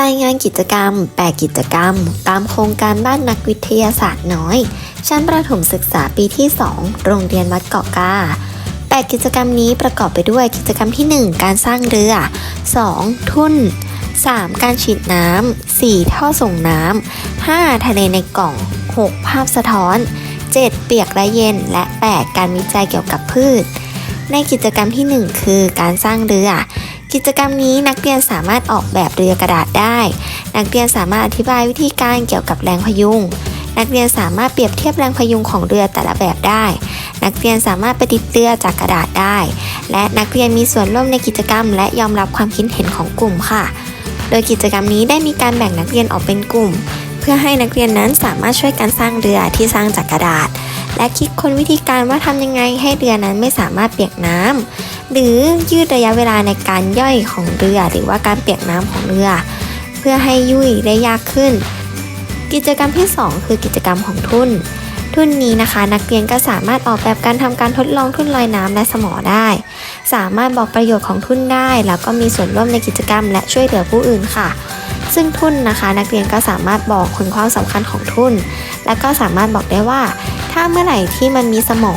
รายงานกิจกรรม8กิจกรรม ตามโครงการบ้านนักวิทยาศาสตร์น้อย ชั้นประถมศึกษาปีที่ 2 โรงเรียนวัดเกาะกา8กิจกรรมนี้ประกอบไปด้วยกิจกรรมที่ 1 การสร้างเรือ 2. ทุ่น 3. การฉีดน้ำ 4. ท่อส่งน้ำ 5. ทะเลในกล่อง 6. ภาพสะท้อน 7. เปียกและเย็น และ 8. การวิจัยเกี่ยวกับพืช ในกิจกรรมที่ 1 คือการสร้างเรือ กิจกรรมนี้นักเรียนสามารถออกแบบเรือกระดาษได้ นักเรียนสามารถอธิบายวิธีการเกี่ยวกับแรงพยุง นักเรียนสามารถเปรียบเทียบแรงพยุงของเรือแต่ละแบบได้ นักเรียนสามารถประดิษฐ์เรือจากกระดาษได้ และนักเรียนมีส่วนร่วมในกิจกรรม และยอมรับความคิดเห็นของกลุ่มค่ะ โดยกิจกรรมนี้ได้มีการแบ่งนักเรียนออกเป็นกลุ่ม เพื่อให้นักเรียนนั้นสามารถช่วยกันสร้างเรือที่สร้างจากกระดาษ และคิดค้นวิธีการว่าทำยังไงให้เรือนั้นไม่สามารถเปียกน้ำหรือยืดระยะเวลาในการย่อยของเรือ หรือว่าการเปียกน้ำของเรือ เพื่อให้ยุ่ยได้ยากขึ้น กิจกรรมที่ 2 คือกิจกรรมของทุ่นทุ่นนี้นะคะ นักเรียนก็สามารถออกแบบการทำการทดลองทุ่นลอยน้ำและสมอได้ สามารถบอกประโยชน์ของทุ่นได้ แล้วก็มีส่วนร่วมในกิจกรรม และช่วยเหลือผู้อื่นค่ะซึ่งทุ่นนะคะ นักเรียนก็สามารถบอกคุณความสำคัญของทุ่นและก็สามารถบอกได้ว่า ถ้าเมื่อไหร่ที่มันมีสมอ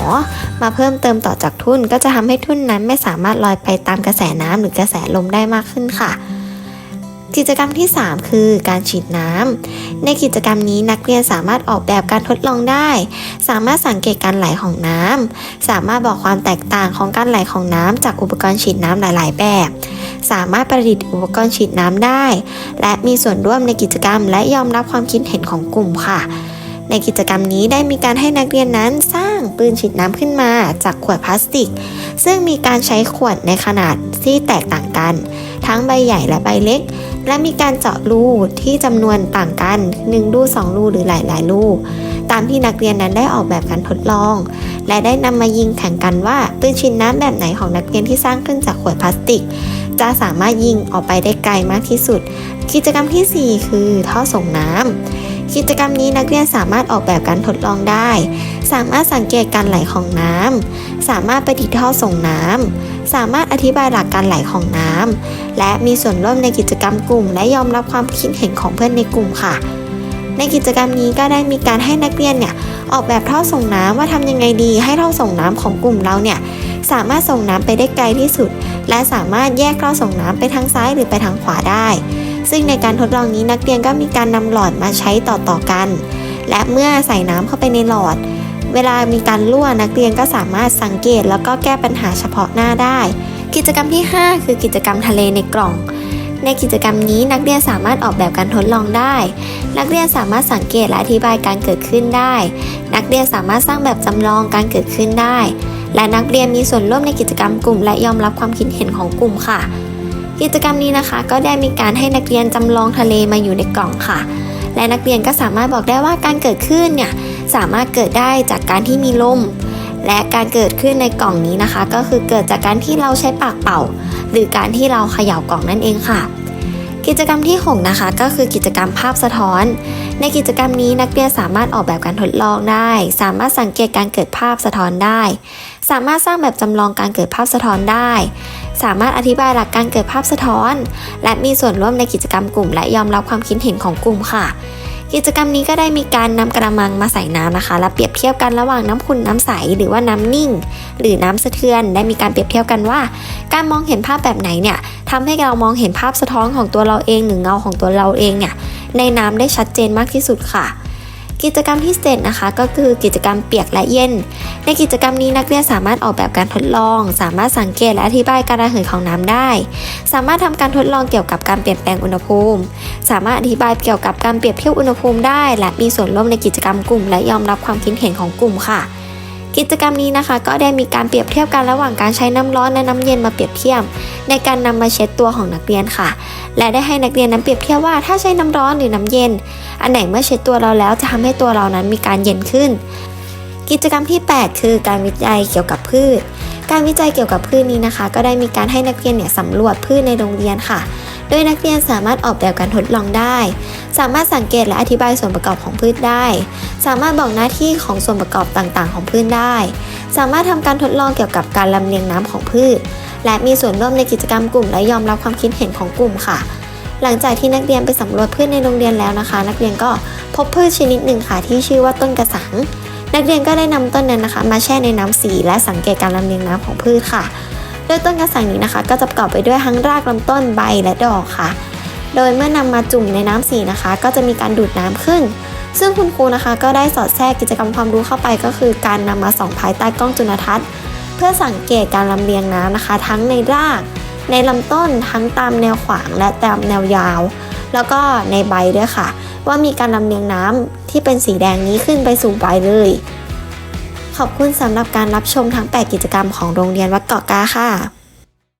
มาเพิ่มเติมต่อจากทุ่น ก็จะทำให้ทุ่นนั้นไม่สามารถลอยไปตามกระแสน้ำหรือกระแสลมได้มากขึ้นค่ะ กิจกรรมที่ 3 คือการฉีดน้ำในกิจกรรมนี้นักเรียนสามารถออกแบบการทดลองได้ สามารถสังเกตการไหลของน้ำสามารถบอกความแตกต่างของการไหลของน้ำจากอุปกรณ์ฉีดน้ำหลาย ๆ แบบสามารถประดิษฐ์อุปกรณ์ฉีดน้ำได้ และมีส่วนร่วมในกิจกรรมและยอมรับความคิดเห็นของกลุ่มค่ะ ในกิจกรรมนี้ได้มีการให้นักเรียนนั้นสร้างปืนฉีดน้ำขึ้นมาจากขวดพลาสติก ซึ่งมีการใช้ขวดในขนาดที่แตกต่างกัน ทั้งใบใหญ่และใบเล็ก และมีการเจาะรูที่จำนวนต่างกัน 1 รู2รูหรือหลาย ๆ รูตามที่นักเรียนนั้นได้ออกแบบการทดลอง และได้นำมายิงแข่งกันว่าปืนฉีดน้ำแบบไหนของนักเรียนที่สร้างขึ้นจากขวดพลาสติก จะสามารถยิงออกไปได้ไกลมากที่สุด กิจกรรมทีสี่4 คือท่อส่งน้ำ กิจกรรมนี้นักเรียนสามารถออกแบบการทดลองได้ สามารถสังเกตการไหลของน้ำ สามารถประดิษฐ์ท่อส่งน้ำ สามารถอธิบายหลักการไหลของน้ำ และมีส่วนร่วมในกิจกรรมกลุ่ม และยอมรับความคิดเห็นของเพื่อนในกลุ่มค่ะ ในกิจกรรมนี้ก็ได้มีการให้นักเรียนเนี่ยออกแบบท่อส่งน้ำว่าทำยังไงดี ให้ท่อส่งน้ำของกลุ่มเราเนี่ยสามารถส่งน้ำไปได้ไกลที่สุด และสามารถแยกท่อส่งน้ำไปทางซ้ายหรือไปทางขวาได้ ซึ่งในการทดลองนี้นักเรียนก็มีการนำหลอดมาใช้ต่อๆกัน และเมื่อใส่น้ำเข้าไปในหลอด เวลามีการรั่วนักเรียนก็สามารถสังเกตแล้วก็แก้ปัญหาเฉพาะหน้าได้ กิจกรรมที่ 5 คือกิจกรรมทะเลในกล่อง ในกิจกรรมนี้นักเรียนสามารถออกแบบการทดลองได้ นักเรียนสามารถสังเกตและอธิบายการเกิดขึ้นได้ นักเรียนสามารถสร้างแบบจำลองการเกิดขึ้นได้ และนักเรียนมีส่วนร่วมในกิจกรรมกลุ่ม และยอมรับความคิดเห็นของกลุ่มค่ะ กิจกรรมนี้นะคะก็ได้มีการให้นักเรียนจำลองทะเลมาอยู่ในกล่องค่ะ และนักเรียนก็สามารถบอกได้ว่าการเกิดขึ้นเนี่ยสามารถเกิดได้จากการที่มีลมและการเกิดขึ้นในกล่องนี้นะคะ ก็คือเกิดจากการที่เราใช้ปากเป่า หรือการที่เราเขย่ากล่องนั่นเองค่ะ กิจกรรมที่ 6 นะคะ ก็คือกิจกรรมภาพสะท้อน ในกิจกรรมนี้นักเรียนสามารถออกแบบการทดลองได้ สามารถสังเกตการเกิดภาพสะท้อนได้ สามารถสร้างแบบจำลองการเกิดภาพสะท้อนได้ สามารถอธิบายหลักการเกิดภาพสะท้อน และมีส่วนร่วมในกิจกรรมกลุ่ม และยอมรับความคิดเห็นของกลุ่มค่ะ กิจกรรมนี้ก็ได้มีการนำกระมังมาใส่น้ำนะคะ และเปรียบเทียบกันระหว่างน้ำขุ่นน้ำใสหรือว่าน้ำนิ่ง หรือน้ำสะเทือน ได้มีการเปรียบเทียบกันว่า การมองเห็นภาพแบบไหนเนี่ยทำให้เรามองเห็นภาพสะท้อนของตัวเราเองหรือเงาของตัวเราเองเนี่ยในน้ำได้ชัดเจนมากที่สุดค่ะ กิจกรรมที่เจ็ดนะคะก็คือกิจกรรมเปียกและเย็น ในกิจกรรมนี้นักเรียนสามารถออกแบบการทดลอง สามารถสังเกตและอธิบายการระเหยของน้ำได้ สามารถทำการทดลองเกี่ยวกับการเปลี่ยนแปลงอุณหภูมิ สามารถอธิบายเกี่ยวกับการเปรียบเทียบอุณหภูมิได้ และมีส่วนร่วมในกิจกรรมกลุ่ม และยอมรับความคิดเห็นของกลุ่มค่ะ กิจกรรมนี้นะคะ ก็ได้มีการเปรียบเทียบกันระหว่างการใช้น้ำร้อนและน้ำเย็นมาเปรียบเทียบ ในการนำมาเช็ดตัวของนักเรียนค่ะ และได้ให้นักเรียนนั้นเปรียบเทียบว่าถ้าใช้น้ำร้อนหรือน้ำเย็น อันไหนเมื่อเช็ดตัวเราแล้วจะทำให้ตัวเรานั้นมีการเย็นขึ้น กิจกรรมที่ 8 คือการวิจัยเกี่ยวกับพืช การวิจัยเกี่ยวกับพืชนี้นะคะ ก็ได้มีการให้นักเรียนเนี่ยสำรวจพืชในโรงเรียนค่ะ โดยนักเรียนสามารถออกแบบการทดลองได้ สามารถสังเกตและอธิบายส่วนประกอบของพืชได้ สามารถบอกหน้าที่ของส่วนประกอบต่างๆ ของพืชได้ สามารถทำการทดลองเกี่ยวกับการลำเลียงน้ำของพืช และมีส่วนร่วมในกิจกรรมกลุ่ม และยอมรับความคิดเห็นของกลุ่มค่ะ หลังจากที่นักเรียนไปสำรวจพืชในโรงเรียนแล้วนะคะ นักเรียนก็พบพืชชนิดหนึ่งค่ะที่ชื่อว่าต้นกระสังนักเรียนก็ได้นำต้นนั้นนะคะ มาแช่ในน้ำสีและสังเกตการลำเลียงน้ำของพืชค่ะ โดยต้นกระสังนี้นะคะ ก็จะประกอบไปด้วยทั้งรากลำต้นใบและดอกค่ะ โดยเมื่อนำมาจุ่มในน้ำสีนะคะ ก็จะมีการดูดน้ำขึ้น ซึ่งคุณครูนะคะ ก็ได้สอดแทรกกิจกรรมความรู้เข้าไปก็คือ การนำมาส่องภายใต้กล้องจุลทรรศน์ เพื่อสังเกตการลำเลียงน้ำนะคะ ทั้งในราก ในลำต้นทั้งตามแนวขวางและตามแนวยาว แล้วก็ในใบด้วยค่ะ ว่ามีการลำเลียงน้ำที่เป็นสีแดงนี้ขึ้นไปสู่ใบเลย ขอบคุณสำหรับการรับชมทั้ง 8 กิจกรรมของโรงเรียนวัดเกาะกาค่ะ